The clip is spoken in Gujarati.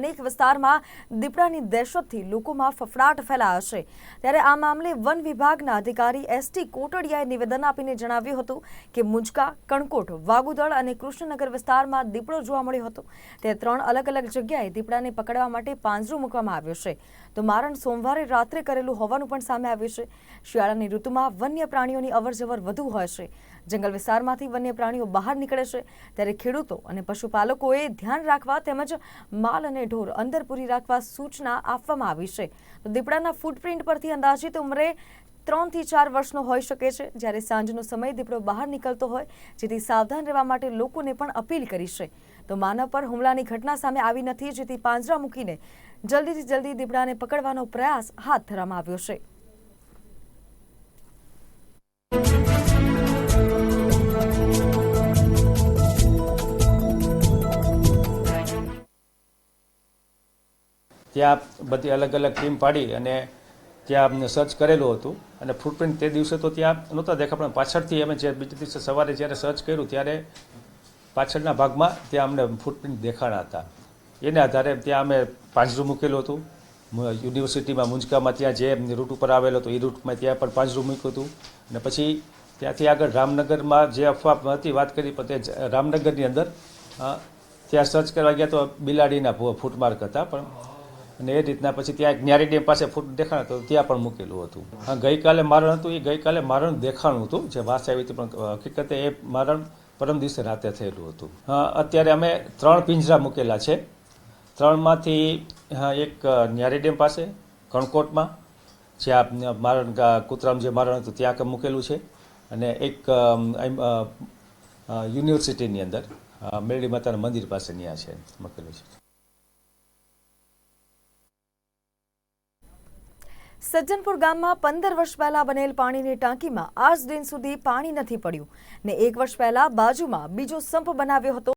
અનેક વિસ્તારમાં દીપડાની દહેશતથી લોકોમાં ફફડાટ ફેલાયો છે. ત્યારે આ મામલે વન વિભાગના અધિકારી એસટી કોટડિયાએ નિવેદન આપીને જણાવ્યું હતું કે મુંજકા, કણકોટ, વાગુદળ અને કૃષ્ણનગર વિસ્તારમાં દીપડો જોવા મળ્યો હતો. તે ત્રણ અલગ અલગ જગ્યાએ દીપડાને પકડવા માટે પાંજરું મૂકવામાં આવ્યો છે. તો મારણ સોમવારે રાત્રે કરેલું હોવાનું પણ સામે આવ્યું છે. શિયાળાની ઋતુમાં વન્ય પ્રાણીઓની અવરજવર વધુ હોય છે. જંગલ વિસ્તારમાંથી વન્ય પ્રાણીઓ બહાર નીકળે છે. ત્યારે ખેડૂતો અને પશુપાલકોએ ધ્યાન રાખવા તેમજ માલ અને ઢોર અંદર પૂરી રાખવા સૂચના આપવામાં આવી છે. તો દીપડાના ફૂટપ્રિન્ટ પરથી અંદાજિત ઉંમરે ત્રણથી ચાર વર્ષનો હોઈ શકે છે. જ્યારે સાંજનો સમય દીપડો બહાર નીકળતો હોય, જેથી સાવધાન રહેવા માટે લોકોને પણ અપીલ કરી છે. તો માનવ પર હુમલાની ઘટના સામે આવી નથી, જેથી પાંજરા મૂકીને જલ્દીથી જલ્દી દીપડાને પકડવાનો પ્રયાસ હાથ ધરવામાં આવ્યો છે. ત્યાં બધી અલગ અલગ ટીમ પાડી અને ત્યાં અમને સર્ચ કરેલું હતું અને ફૂટપ્રિન્ટ તે દિવસે તો ત્યાં નહોતા દેખા પણ પાછળથી અમે જે બીજા દિવસે સવારે જ્યારે સર્ચ કર્યું, ત્યારે પાછળના ભાગમાં ત્યાં અમને ફૂટપ્રિન્ટ દેખાણા હતા. એને આધારે ત્યાં અમે પાંજરું મૂકેલું હતું. યુનિવર્સિટીમાં મુંજકામાં ત્યાં જે રૂટ ઉપર આવેલો હતો, એ રૂટમાં ત્યાં પણ પાંજરું મૂક્યું હતું. અને પછી ત્યાંથી આગળ રામનગરમાં જે અફવા હતી, વાત કરી, પણ તે રામનગરની અંદર ત્યાં સર્ચ કરવા ગયા તો બિલાડીના ફૂટમાર્ક હતા, પણ અને એ રીતના પછી ત્યાં ન્યારી ડેમ પાસે ફૂટ દેખાણ હતું, ત્યાં પણ મૂકેલું હતું. હા, ગઈકાલે મારણ હતું, એ ગઈકાલે મારણ દેખાણું હતું, જે વાસ આવી હતી પણ હકીકતે એ મારણ પરમ દિવસે રાતે થયેલું હતું. અત્યારે અમે ત્રણ પિંજરા મૂકેલા છે. ત્રણમાંથી એક ન્યારી ડેમ પાસે, કણકોટમાં, જ્યાં મારણ કૂતરામ જે મારણ હતું, ત્યાં મૂકેલું છે. અને એક યુનિવર્સિટીની અંદર મેરડી માતાના મંદિર પાસે ત્યાં છે, મૂકેલું છે. સજ્જનપુર ગામમાં પંદર વર્ષ પહેલા બનેલ પાણીની ટાંકીમાં આજ દિન સુધી પાણી નથી પડ્યું ને એક વર્ષ પહેલા બાજુમાં બીજો સંપ બનાવ્યો હતો.